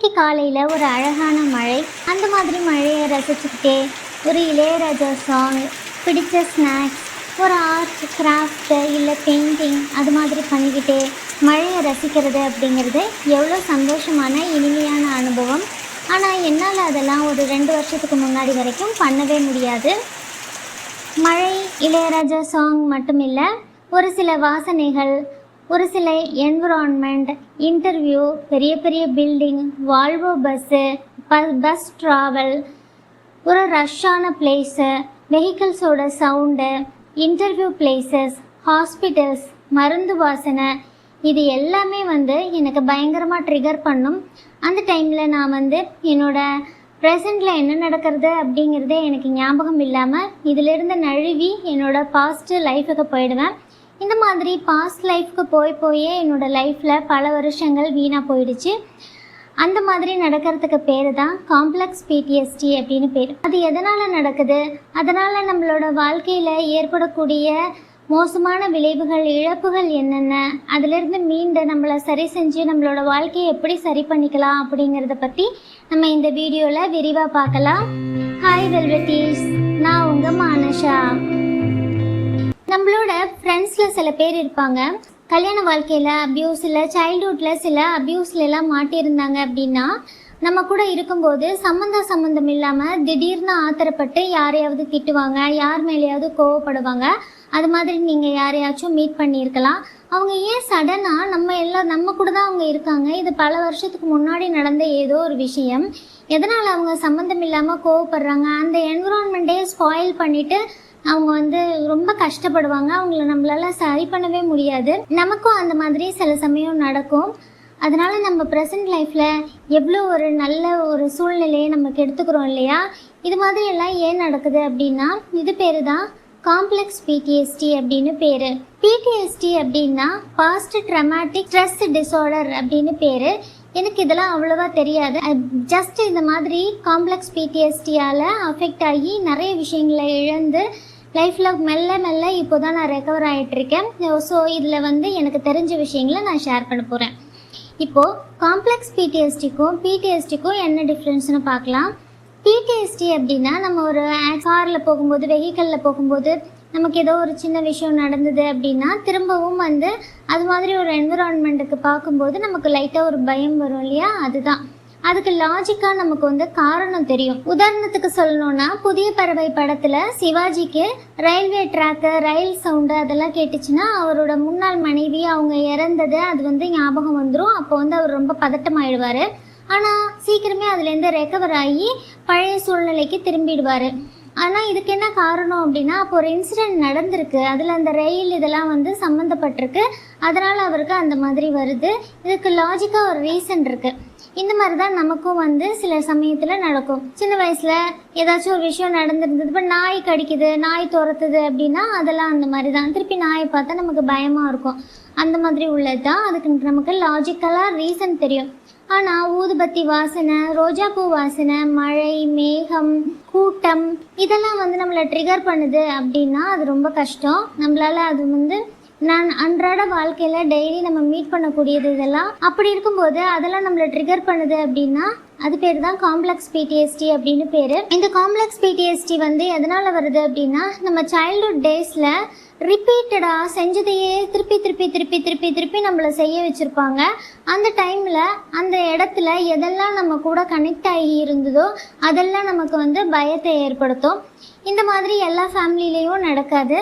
இன்னைக்கு காலையில் ஒரு அழகான மழை. அந்த மாதிரி மழையை ரசிச்சுக்கிட்டே ஒரு இளையராஜா சாங் பிடிச்ச ஸ்நாக்ஸ் ஒரு ஆர்ட் கிராஃப்ட்டு இல்லை பெயிண்டிங் அது மாதிரி பண்ணிக்கிட்டே மழையை ரசிக்கிறது அப்படிங்கிறது எவ்வளோ சந்தோஷமான இனிமையான அனுபவம். ஆனால் என்னால் அதெல்லாம் ஒரு ரெண்டு வருஷத்துக்கு முன்னாடி வரைக்கும் பண்ணவே முடியாது. மழை இளையராஜா சாங் மட்டும் இல்லை ஒரு சில வாசனைகள் ஒரு சில என்விரான்மெண்ட் இன்டர்வியூ பெரிய பெரிய building Volvo bus bus travel ஒரு ரஷ்ஷான பிளேஸு வெஹிக்கிள்ஸோட சவுண்டு இன்டர்வியூ பிளேசஸ் ஹாஸ்பிட்டல்ஸ் மருந்து வாசனை இது எல்லாமே வந்து எனக்கு பயங்கரமாக ட்ரிகர் பண்ணும். அந்த டைமில் நான் வந்து என்னோட ப்ரெசண்டில் என்ன நடக்கிறது அப்படிங்கிறதே எனக்கு ஞாபகம் இல்லாமல் இதிலிருந்து நழுவி என்னோட பாஸ்ட் லைஃபுக்கு போயிடுவேன். இந்த மாதிரி பாஸ்ட் லைஃப்க்கு போய் போயே என்னோடய லைஃப்பில் பல வருஷங்கள் வீணாக போயிடுச்சு. அந்த மாதிரி நடக்கிறதுக்கு பேர் தான் காம்ப்ளெக்ஸ் பிடிஎஸ்டி அப்படின்னு பேர். அது எதனால் நடக்குது? அதனால் நம்மளோட வாழ்க்கையில் ஏற்படக்கூடிய மோசமான விளைவுகள் இழப்புகள் என்னென்ன? அதிலிருந்து மீண்டு நம்மளை சரி செஞ்சு நம்மளோட வாழ்க்கையை எப்படி சரி பண்ணிக்கலாம் அப்படிங்கிறத பற்றி நம்ம இந்த வீடியோவில் விரிவாக பார்க்கலாம். ஹாய் வெல்வெட்டீஸ் நான் உங்கள் மானஷா. நம்மளோட ஃப்ரெண்ட்ஸில் சில பேர் இருப்பாங்க. கல்யாண வாழ்க்கையில் அப்யூஸ் இல்லை சைல்ட்ஹுட்டில் சில அப்யூஸ்ல எல்லாம் மாட்டியிருந்தாங்க அப்படின்னா நம்ம கூட இருக்கும்போது சம்மந்த சம்மந்தம் இல்லாமல் திடீர்னு ஆத்திரப்பட்டு யாரையாவது திட்டுவாங்க யார் மேலேயாவது கோவப்படுவாங்க. அது மாதிரி நீங்கள் யாரையாச்சும் மீட் பண்ணியிருக்கலாம். அவங்க ஏன் சடனாக நம்ம எல்லாம் நம்ம கூட தான் அவங்க இருக்காங்க. இது பல வருஷத்துக்கு முன்னாடி நடந்த ஏதோ ஒரு விஷயம். எதனால் அவங்க சம்மந்தம் இல்லாமல் கோவப்படுறாங்க? அந்த என்விரான்மெண்ட்டே ஸ்பாயில் பண்ணிவிட்டு அவங்க வந்து ரொம்ப கஷ்டப்படுவாங்க. அவங்கள நம்மளால சரி பண்ணவே முடியாது. நமக்கும் அந்த மாதிரி சில சமயம் நடக்கும். அதனால நம்ம ப்ரெசன்ட் லைஃப்பில் எவ்வளோ ஒரு நல்ல ஒரு சூழ்நிலையை நமக்கு எடுத்துக்கிறோம் இல்லையா? இது மாதிரி எல்லாம் ஏன் நடக்குது அப்படின்னா இது பேர் தான் காம்ப்ளெக்ஸ் பிடிஎஸ்டி அப்படின்னு பேர். பிடிஎஸ்டி அப்படின்னா பாஸ்ட் ட்ரமாட்டிக் ஸ்ட்ரெஸ் டிஸார்டர் அப்படின்னு பேர். எனக்கு இதெல்லாம் அவ்வளோவா தெரியாது. ஜஸ்ட் இந்த மாதிரி காம்ப்ளெக்ஸ் பிடிஎஸ்டியால் அஃபெக்ட் ஆகி நிறைய விஷயங்களை இழந்து லைஃப்பில் மெல்ல மெல்ல இப்போ தான் நான் ரெக்கவர் ஆகிட்டுருக்கேன் ஸோ இதில் வந்து எனக்கு தெரிஞ்ச விஷயங்களை நான் ஷேர் பண்ண போகிறேன் இப்போது காம்ப்ளெக்ஸ் பிடிஎஸ்டிக்கும் பிடிஎஸ்டிக்கும் என்ன டிஃப்ரென்ஸ்னு பார்க்கலாம். பிடிஎஸ்டி அப்படின்னா நம்ம ஒரு காரில் போகும்போது வெஹிக்கலில் போகும்போது நமக்கு ஏதோ ஒரு சின்ன விஷயம் நடந்தது அப்படின்னா திரும்பவும் வந்து அது மாதிரி ஒரு என்விரான்மெண்ட்டுக்கு பார்க்கும்போது நமக்கு லைட்டாக ஒரு பயம் வரும் இல்லையா? அதுதான். அதுக்கு லாஜிக்காக நமக்கு வந்து காரணம் தெரியும். உதாரணத்துக்கு சொல்லணும்னா புதிய பறவை படத்தில் சிவாஜிக்கு ரயில்வே ட்ராக்கு ரயில் சவுண்டு அதெல்லாம் கேட்டுச்சுன்னா அவரோட முன்னாள் மனைவி அவங்க இறந்தது அது வந்து ஞாபகம் வந்துடும் அப்போ வந்து அவர் ரொம்ப பதட்டமாயிடுவார். ஆனால் சீக்கிரமே அதுலேருந்து ரெக்கவர் ஆகி பழைய சூழ்நிலைக்கு திரும்பிடுவார். ஆனால் இதுக்கு என்ன காரணம் அப்படின்னா அப்போ ஒரு இன்சிடெண்ட் நடந்திருக்கு. அதில் அந்த ரயில் இதெல்லாம் வந்து சம்மந்தப்பட்டிருக்கு அதனால் அவருக்கு அந்த மாதிரி வருது. இதுக்கு லாஜிக்காக ஒரு ரீசன் இருக்குது இந்த மாதிரி தான் நமக்கும் வந்து சில சமயத்தில் நடக்கும். சின்ன வயசில் ஏதாச்சும் ஒரு விஷயம் நடந்துருந்தது இப்போ நாய் கடிக்குது நாய் துரத்துது அப்படின்னா அதெல்லாம் அந்த மாதிரி தான் திருப்பி நாயை பார்த்தா நமக்கு பயமாக இருக்கும். அந்த மாதிரி உள்ளது தான் அதுக்கு நமக்கு லாஜிக்கலாக ரீசன் தெரியும். ஆனால் ஊதுபத்தி வாசனை ரோஜாப்பூ வாசனை மழை மேகம் கூட்டம் இதெல்லாம் வந்து நம்மளை ட்ரிகர் பண்ணுது அப்படின்னா அது ரொம்ப கஷ்டம். நம்மளால அது வந்து நான் அன்றாட வாழ்க்கையில் டெய்லி நம்ம மீட் பண்ணக்கூடியது இதெல்லாம். அப்படி இருக்கும்போது அதெல்லாம் நம்மளை ட்ரிகர் பண்ணுது அப்படின்னா அது பேர் தான் காம்ப்ளெக்ஸ் பிடிஎஸ்டி அப்படின்னு பேர். இந்த காம்ப்ளெக்ஸ் பிடிஎஸ்டி வந்து எதனால் வருது அப்படின்னா நம்ம சைல்ட்ஹுட் டேஸில் ரிப்பீட்டடாக செஞ்சதையே திருப்பி திருப்பி திருப்பி திருப்பி திருப்பி நம்மளை செய்ய வச்சுருப்பாங்க. அந்த டைமில் அந்த இடத்துல எதெல்லாம் நம்ம கூட கனெக்ட் ஆகி இருந்ததோ அதெல்லாம் நமக்கு வந்து பயத்தை ஏற்படுத்தும். இந்த மாதிரி எல்லா ஃபேமிலியிலையும் நடக்காது.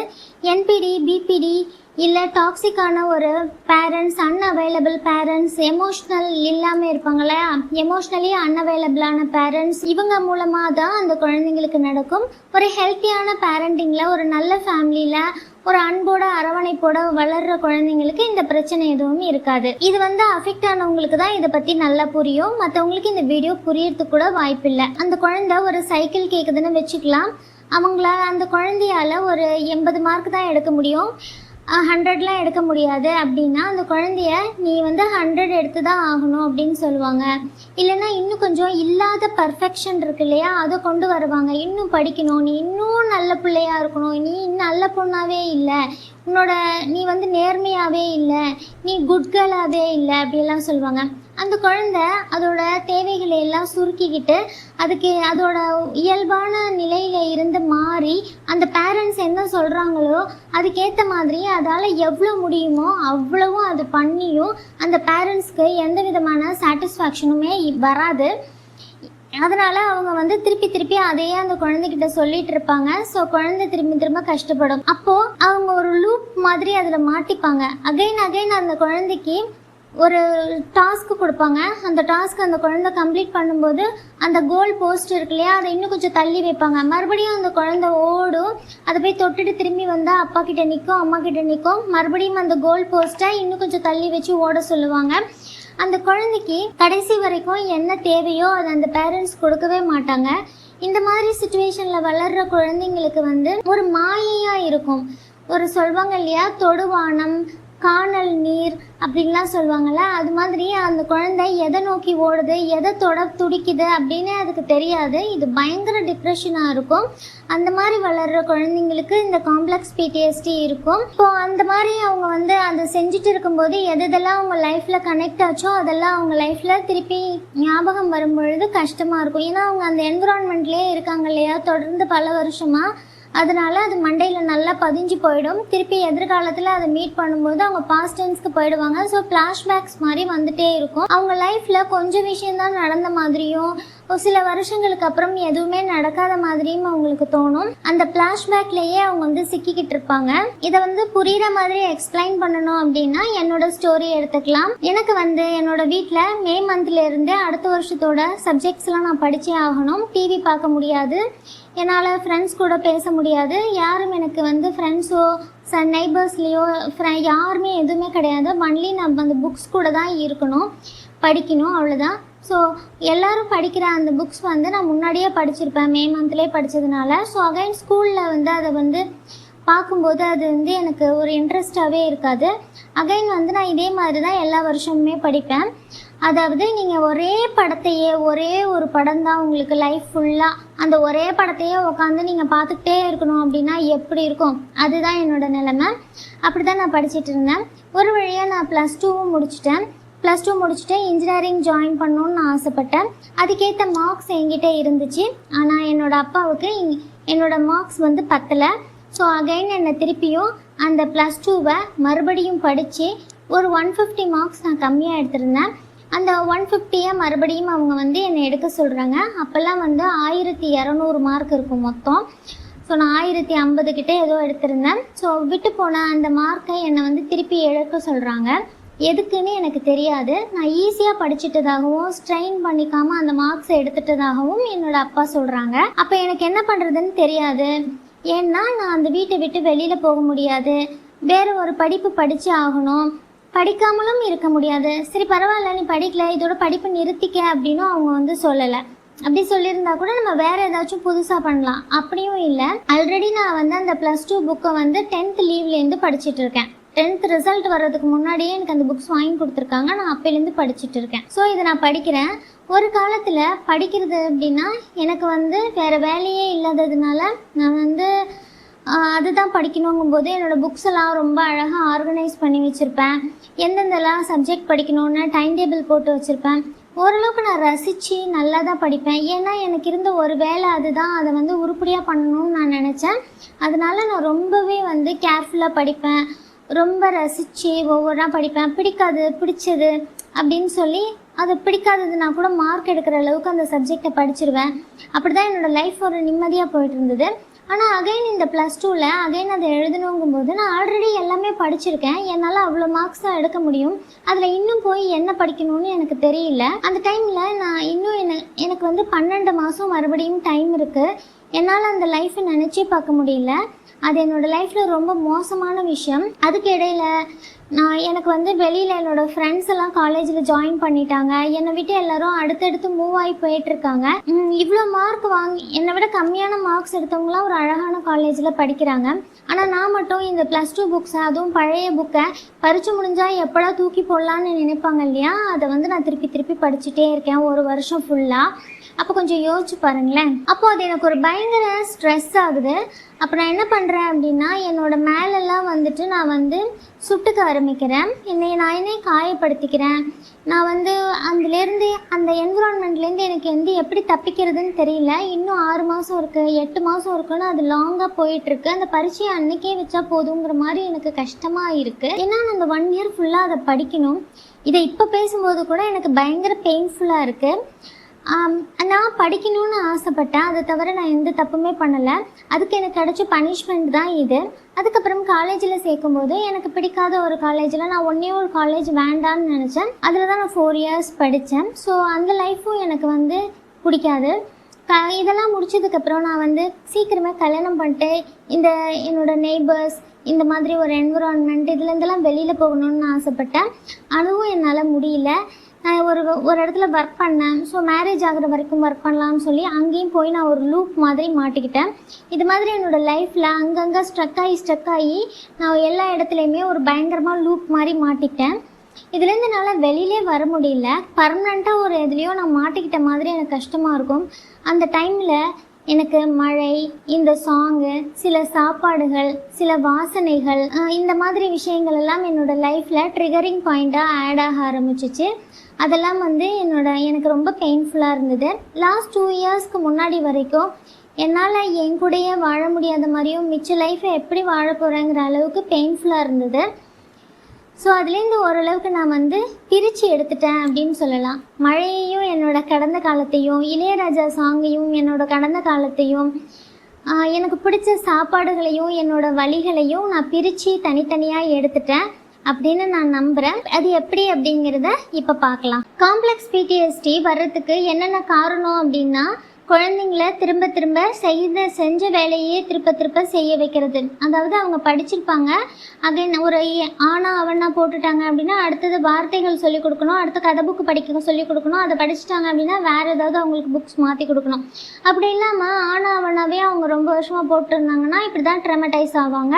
என்பிடி பிபிடி இல்லை டாக்ஸிக்கான ஒரு பேரண்ட்ஸ் அன்அவைலபிள் பேரண்ட்ஸ் எமோஷ்னல் இல்லாமல் இருப்பாங்களே எமோஷ்னலி அன்அவைலபிளான பேரண்ட்ஸ் இவங்க மூலமாக தான் அந்த குழந்தைங்களுக்கு நடக்கும். ஒரு ஹெல்த்தியான பேரண்டிங்கில் ஒரு நல்ல ஃபேமிலியில் ஒரு அன்போட அரவணைப்போட வளர்ற குழந்தைங்களுக்கு இந்த பிரச்சனை எதுவும் இருக்காது. இது வந்து அஃபெக்ட் ஆனவங்களுக்கு தான் இதை பற்றி நல்லா புரியும். மற்றவங்களுக்கு இந்த வீடியோ புரியறதுக்கு கூட வாய்ப்பில்லை அந்த குழந்தை ஒரு சைக்கிள் கேட்குதுன்னு வச்சுக்கலாம். அவங்கள அந்த குழந்தையால ஒரு எண்பது மார்க் தான் எடுக்க முடியும். ஹண்ட்ரட்லாம் எடுக்க முடியாது. அப்படின்னா அந்த குழந்தைய நீ வந்து ஹண்ட்ரட் எடுத்து தான் ஆகணும் அப்படின்னு சொல்லுவாங்க. இல்லைன்னா இன்னும் கொஞ்சம் இல்லாத பர்ஃபெக்ஷன் இருக்கு இல்லையா? அதை கொண்டு வருவாங்க. இன்னும் படிக்கணும். நீ இன்னும் நல்ல பிள்ளையாக இருக்கணும். நீ இன்னும் நல்ல பொண்ணாகவே இல்லை. உன்னோட நீ வந்து நேர்மையாகவே இல்லை. நீ குட் கேர்ளாகவே இல்லை. அப்படிலாம் சொல்லுவாங்க. அந்த குழந்தை அதோட தேவைகளை எல்லாம் சுருக்கிக்கிட்டு அதுக்கு அதோட இயல்பான நிலையில் இருந்து மாதிரி அந்த பேரண்ட்ஸ் என்ன சொல்கிறாங்களோ அதுக்கேற்ற மாதிரி அதால் எவ்வளோ முடியுமோ அவ்வளவும் அது பண்ணியும் அந்த பேரண்ட்ஸ்க்கு எந்த விதமான சாட்டிஸ்ஃபேக்ஷனுமே வராது. அதனால் அவங்க வந்து திருப்பி திருப்பி அதையே அந்த குழந்தைகிட்ட சொல்லிட்டு இருப்பாங்க. ஸோ குழந்தை திரும்பி திரும்ப கஷ்டப்படும். அப்போது அவங்க ஒரு லூப் மாதிரி அதில் மாட்டிப்பாங்க. அகைன் அகைன் அந்த குழந்தைக்கு ஒரு டாஸ்க் கொடுப்பாங்க. அந்த டாஸ்க் அந்த குழந்தை கம்ப்ளீட் பண்ணும்போது அந்த கோல் போஸ்ட் இருக்கு இல்லையா அதை இன்னும் கொஞ்சம் தள்ளி வைப்பாங்க. மறுபடியும் அந்த குழந்தை ஓடும். அதை போய் தொட்டுட்டு திரும்பி வந்தால் அப்பா கிட்ட நிற்கும் அம்மா கிட்ட நிற்கும் மறுபடியும் அந்த கோல் போஸ்ட்டை இன்னும் கொஞ்சம் தள்ளி வச்சு ஓட சொல்லுவாங்க. அந்த குழந்தைக்கு கடைசி வரைக்கும் என்ன தேவையோ அதை அந்த பேரண்ட்ஸ் கொடுக்கவே மாட்டாங்க. இந்த மாதிரி சுச்சுவேஷனில் வளர்கிற குழந்தைங்களுக்கு வந்து ஒரு மாயையாக இருக்கும். ஒரு சொல்வாங்க இல்லையா தொடுவானம் காணல் நீர் அப்படின்லாம் சொல்லுவாங்கள்ல அது மாதிரி அந்த குழந்தை எதை நோக்கி ஓடுது எதை தொட துடிக்குது அப்படின்னு அதுக்கு தெரியாது. இது பயங்கர டிப்ரெஷனாக இருக்கும். அந்த மாதிரி வளர்கிற குழந்தைங்களுக்கு இந்த காம்ப்ளெக்ஸ் பிடிஎஸ்டி இருக்கும். இப்போ அந்த மாதிரி அவங்க வந்து அதை செஞ்சுட்டு இருக்கும்போது எது எதெல்லாம் அவங்க லைஃப்பில் கனெக்ட் ஆச்சோ அதெல்லாம் அவங்க லைஃப்பில் திருப்பி ஞாபகம் வரும் பொழுது கஷ்டமாக இருக்கும். ஏன்னா அவங்க அந்த என்விரான்மெண்ட்லேயே இருக்காங்க இல்லையா? தொடர்ந்து பல வருஷமாக அதனால அது மண்டையில் நல்லா பதிஞ்சு போயிடும். திருப்பி எதிர்காலத்தில் அதை மீட் பண்ணும்போது அவங்க பாஸ்ட் டென்ஸ்க்கு போயிடுவாங்க. ஸோ ஃப்ளாஷ்பேக்ஸ் மாதிரி வந்துட்டே இருக்கும். அவங்க லைஃப்பில் கொஞ்சம் விஷயம்தான் நடந்த மாதிரியும் ஒரு சில வருஷங்களுக்கு அப்புறம் எதுவுமே நடக்காத மாதிரியும் அவங்களுக்கு தோணும். அந்த ஃப்ளாஷ்பேக்லேயே அவங்க வந்து சிக்கிக்கிட்டு இருப்பாங்க. இதை வந்து புரிகிற மாதிரி எக்ஸ்பிளைன் பண்ணணும் அப்படின்னா என்னோட ஸ்டோரி எடுத்துக்கலாம். எனக்கு வந்து என்னோட வீட்டில் மே மந்த்ல இருந்து அடுத்த வருஷத்தோட சப்ஜெக்ட்ஸ்லாம் நான் படிச்சே ஆகணும். டிவி பார்க்க முடியாது. என்னால் ஃப்ரெண்ட்ஸ் கூட பேச முடியாது. யாரும் எனக்கு வந்து ஃப்ரெண்ட்ஸோ ச நெய்பர்ஸ்லேயோ ஃப்ரெ யாருமே எதுவுமே கிடையாது. ஒன்லி நம்ம அந்த புக்ஸ் கூட தான் இருக்கணும். படிக்கணும் அவ்வளோதான் ஸோ எல்லாரும் படிக்கிற அந்த புக்ஸ் வந்து நான் முன்னாடியே படிச்சிருப்பேன். மே மந்த்லேயே படித்ததுனால ஸோ அகைன் ஸ்கூலில் வந்து அதை வந்து பார்க்கும்போது அது வந்து எனக்கு ஒரு இன்ட்ரெஸ்டாகவே இருக்காது. அகைன் வந்து நான் இதே மாதிரி தான் எல்லா வருஷமுமே படிப்பேன். அதாவது நீங்கள் ஒரே படத்தையே ஒரே ஒரு படம் தான் உங்களுக்கு லைஃப் ஃபுல்லாக அந்த ஒரே படத்தையே உட்காந்து நீங்கள் பார்த்துக்கிட்டே இருக்கணும் அப்படின்னா எப்படி இருக்கும்? அதுதான் என்னோட நிலைமை. அப்படி தான் நான் படிச்சிட்டு இருந்தேன். ஒரு வழியாக நான் ப்ளஸ் டூவும் முடிச்சிட்டேன். ப்ளஸ் டூ முடிச்சுட்டு இன்ஜினியரிங் ஜாயின் பண்ணணும்னு நான் ஆசைப்பட்டேன். அதுக்கேற்ற மார்க்ஸ் என்கிட்ட இருந்துச்சு. ஆனால் என்னோடய அப்பாவுக்கு இங்- என்னோட மார்க்ஸ் வந்து பத்தலை. ஸோ அகைன் என்னை திருப்பியும் அந்த ப்ளஸ் டூவை மறுபடியும் படித்து ஒரு ஒன் ஃபிஃப்டி மார்க்ஸ் நான் கம்மியாக எடுத்திருந்தேன். அந்த ஒன் ஃபிஃப்டியை மறுபடியும் அவங்க வந்து என்னை எடுக்க சொல்கிறாங்க அப்போல்லாம் வந்து ஆயிரத்தி இரநூறு மார்க் இருக்கும் மொத்தம். ஸோ நான் ஆயிரத்தி ஐம்பது கிட்டே ஏதோ எடுத்திருந்தேன். ஸோ விட்டு போன அந்த மார்க்கை என்னை வந்து திருப்பி எடுக்க சொல்கிறாங்க எதுக்குன்னு எனக்கு தெரியாது. நான் ஈஸியாக படிச்சிட்டதாகவும் ஸ்ட்ரெயின் பண்ணிக்காமல் அந்த மார்க்ஸை எடுத்துட்டதாகவும் என்னோட அப்பா சொல்கிறாங்க அப்போ எனக்கு என்ன பண்ணுறதுன்னு தெரியாது. ஏன்னா நான் அந்த வீட்டை விட்டு வெளியில் போக முடியாது. வேறு ஒரு படிப்பு படித்து ஆகணும். படிக்காமலும் இருக்க முடியாது. சரி பரவாயில்ல நீ படிக்கல. இதோட படிப்பு நிறுத்திக்க அப்படின்னும் அவங்க வந்து சொல்லலை. அப்படி சொல்லியிருந்தா கூட நம்ம வேற ஏதாச்சும் புதுசாக பண்ணலாம். அப்படியும் இல்லை. ஆல்ரெடி நான் வந்து அந்த ப்ளஸ் டூ புக்கை வந்து டென்த் லீவ்லேருந்து படிச்சுட்டு இருக்கேன். டென்த் ரிசல்ட் வர்றதுக்கு முன்னாடியே எனக்கு அந்த புக்ஸ் வாங்கி கொடுத்துருக்காங்க. நான் அப்போலேருந்து படிச்சுட்டு இருக்கேன். ஸோ இதை நான் படிக்கிறேன். ஒரு காலத்தில் படிக்கிறது அப்படின்னா எனக்கு வந்து வேறு வேலையே இல்லாததுனால நான் வந்து அதுதான் படிக்கணுங்கும்போது என்னோடய புக்ஸ் எல்லாம் ரொம்ப அழகாக ஆர்கனைஸ் பண்ணி வச்சுருப்பேன். எந்தெந்தெல்லாம் சப்ஜெக்ட் படிக்கணும்னு டைம் டேபிள் போட்டு வச்சுருப்பேன். ஓரளவுக்கு நான் ரசித்து நல்லா தான் படிப்பேன். ஏன்னா எனக்கு இருந்த ஒரு வேலை அதுதான். அதை வந்து உருப்படியாக பண்ணணும்னு நான் நினச்சேன். அதனால நான் ரொம்பவே வந்து கேர்ஃபுல்லாக படிப்பேன். ரொம்ப ரசித்து ஒவ்வொன்றா படிப்பேன். பிடிக்காது பிடிச்சது அப்படின்னு சொல்லி அது பிடிக்காததுனா கூட மார்க் எடுக்கிற அளவுக்கு அந்த சப்ஜெக்டை படிச்சிருவேன். அப்படி தான் என்னோடய லைஃப் ஒரு நிம்மதியாக போயிட்டு இருந்தது. ஆனால் அகைன் இந்த ப்ளஸ் டூவில் அகைன் அதை எழுதணுங்கும்போது நான் ஆல்ரெடி எல்லாமே படிச்சிருக்கேன். என்னால் அவ்வளோ மார்க்ஸ் தான் எடுக்க முடியும். அதில் இன்னும் போய் என்ன படிக்கணும்னு எனக்கு தெரியல. அந்த டைமில் நான் இன்னும் என்ன எனக்கு வந்து பன்னெண்டு மாதம் மறுபடியும் டைம் இருக்குது என்னால் அந்த லைஃப்பை நினச்சே பார்க்க முடியல. அது என்னோடய லைஃப்பில் ரொம்ப மோசமான விஷயம். அதுக்கு இடையில நான் எனக்கு வந்து வெளியில் என்னோடய ஃப்ரெண்ட்ஸ் எல்லாம் காலேஜில் ஜாயின் பண்ணிட்டாங்க. என்னை விட்டு எல்லாரும் அடுத்தடுத்து மூவ் ஆகி போயிட்டுருக்காங்க இவ்வளோ மார்க் வாங்கி என்னை விட கம்மியான மார்க்ஸ் எடுத்தவங்களாம் ஒரு அழகான காலேஜில் படிக்கிறாங்க. ஆனால் நான் மட்டும் இந்த ப்ளஸ் டூ புக்ஸை அதுவும் பழைய புக்கை பறிச்சு முடிஞ்சால் எப்படா தூக்கி போடலான்னு நினைப்பாங்க இல்லையா? அதை வந்து நான் திருப்பி திருப்பி படிச்சுட்டே இருக்கேன். ஒரு வருஷம் ஃபுல்லாக அப்போ கொஞ்சம் யோசிச்சு பாருங்களேன். அப்போ அது எனக்கு ஒரு பயங்கர ஸ்ட்ரெஸ் ஆகுது. அப்போ நான் என்ன பண்ணுறேன் அப்படின்னா என்னோட மேலெல்லாம் வந்துட்டு நான் வந்து சுட்டுக்க ஆரம்பிக்கிறேன். என்னை நானே காயப்படுத்திக்கிறேன். நான் வந்து அதுலேருந்து அந்த என்விரான்மெண்ட்லேருந்து எனக்கு வந்து எப்படி தப்பிக்கிறதுன்னு தெரியல. இன்னும் ஆறு மாதம் இருக்குது எட்டு மாதம் இருக்குன்னு அது லாங்காக போயிட்டுருக்கு. அந்த பரீட்சையை அன்றைக்கே வச்சா போதுங்கிற மாதிரி எனக்கு கஷ்டமாக இருக்குது ஏன்னா நான் அந்த ஒன் இயர் ஃபுல்லாக அதை படிக்கணும். இதை இப்போ பேசும்போது கூட எனக்கு பயங்கர பெயின்ஃபுல்லாக இருக்குது நான் படிக்கணும்னு ஆசைப்பட்டேன். அதை தவிர நான் எந்த தப்புமே பண்ணலை. அதுக்கு எனக்கு கிடைச்ச பனிஷ்மெண்ட் தான் இது. அதுக்கப்புறம் காலேஜில் சேர்க்கும்போது எனக்கு பிடிக்காத ஒரு காலேஜில் நான் ஒன்றே ஒரு காலேஜ் வேண்டாம்னு நினச்சேன். அதில் தான் நான் ஃபோர் இயர்ஸ் படித்தேன் ஸோ அந்த லைஃப்பும் எனக்கு வந்து பிடிக்காது. க இதெல்லாம் முடிச்சதுக்கப்புறம் நான் வந்து சீக்கிரமே கல்யாணம் பண்ணிட்டு இந்த என்னோட நெய்பர்ஸ் இந்த மாதிரி ஒரு என்விரான்மெண்ட் இதுலேருந்தெல்லாம் வெளியில் போகணும்னு ஆசைப்பட்டேன். அதுவும் என்னால் முடியல. ஒரு ஒரு இடத்துல ஒர்க் பண்ணேன். ஸோ மேரேஜ் ஆகுற வரைக்கும் ஒர்க் பண்ணலாம்னு சொல்லி அங்கேயும் போய் நான் ஒரு லூப் மாதிரி மாட்டிக்கிட்டேன். இது மாதிரி என்னோடய லைஃப்பில் அங்கங்கே ஸ்ட்ரக் ஆகி ஸ்ட்ரக் ஆகி நான் எல்லா இடத்துலையுமே ஒரு பயங்கரமாக லூப் மாதிரி மாட்டிக்கிட்டேன். இதுலேருந்து என்னால் வெளியிலே வர முடியல. பர்மனெண்ட்டாக ஒரு எதுலேயோ நான் மாட்டிக்கிட்ட மாதிரி எனக்கு கஷ்டமாக இருக்கும். அந்த டைமில் எனக்கு மழை இந்த சாங்கு சில சாப்பாடுகள் சில வாசனைகள் இந்த மாதிரி விஷயங்கள் எல்லாம் என்னோடய லைஃப்பில் ட்ரிகரிங் பாயிண்ட்டாக ஆட் ஆக ஆரம்பிச்சிச்சு. அதெல்லாம் வந்து என்னோட எனக்கு ரொம்ப பெயின்ஃபுல்லாக இருந்தது. லாஸ்ட் டூ இயர்ஸ்க்கு முன்னாடி வரைக்கும் என்னால் என் கூடயே வாழ முடியாத மாதிரியும் மிச்ச லைஃப்பை எப்படி வாழ போகிறேங்கிற அளவுக்கு பெயின்ஃபுல்லாக இருந்தது. ஸோ அதுலேருந்து ஓரளவுக்கு நான் வந்து பிரித்து எடுத்துட்டேன் அப்படின்னு சொல்லலாம். மழையையும் என்னோட கடந்த காலத்தையும் இளையராஜா சாங்கையும் என்னோட கடந்த காலத்தையும் எனக்கு பிடிச்ச சாப்பாடுகளையும் என்னோட வழிகளையும் நான் பிரித்து தனித்தனியாக எடுத்துட்டேன். அப்படின்னு நான் நம்புகிறேன் அது எப்படி அப்படிங்கிறத இப்போ பார்க்கலாம். காம்ப்ளெக்ஸ் பிடிஎஸ்டி வர்றதுக்கு என்னென்ன காரணம் அப்படின்னா குழந்தைங்கள திரும்ப திரும்ப செய்த செஞ்ச வேலையே திருப்ப திருப்ப செய்ய வைக்கிறது. அதாவது அவங்க படிச்சிருப்பாங்க. அகைன் ஒரு ஆனா அவனா போட்டுட்டாங்க அப்படின்னா அடுத்தது வார்த்தைகள் சொல்லிக் கொடுக்கணும். அடுத்த கதை புக்கு படிக்க சொல்லிக் கொடுக்கணும். அதை படிச்சுட்டாங்க அப்படின்னா வேற ஏதாவது அவங்களுக்கு புக்ஸ் மாற்றி கொடுக்கணும். அப்படி இல்லாமல் ஆனா அவனாவே அவங்க ரொம்ப வருஷமாக போட்டுருந்தாங்கன்னா இப்படி தான் ட்ரெமடைஸ் ஆவாங்க.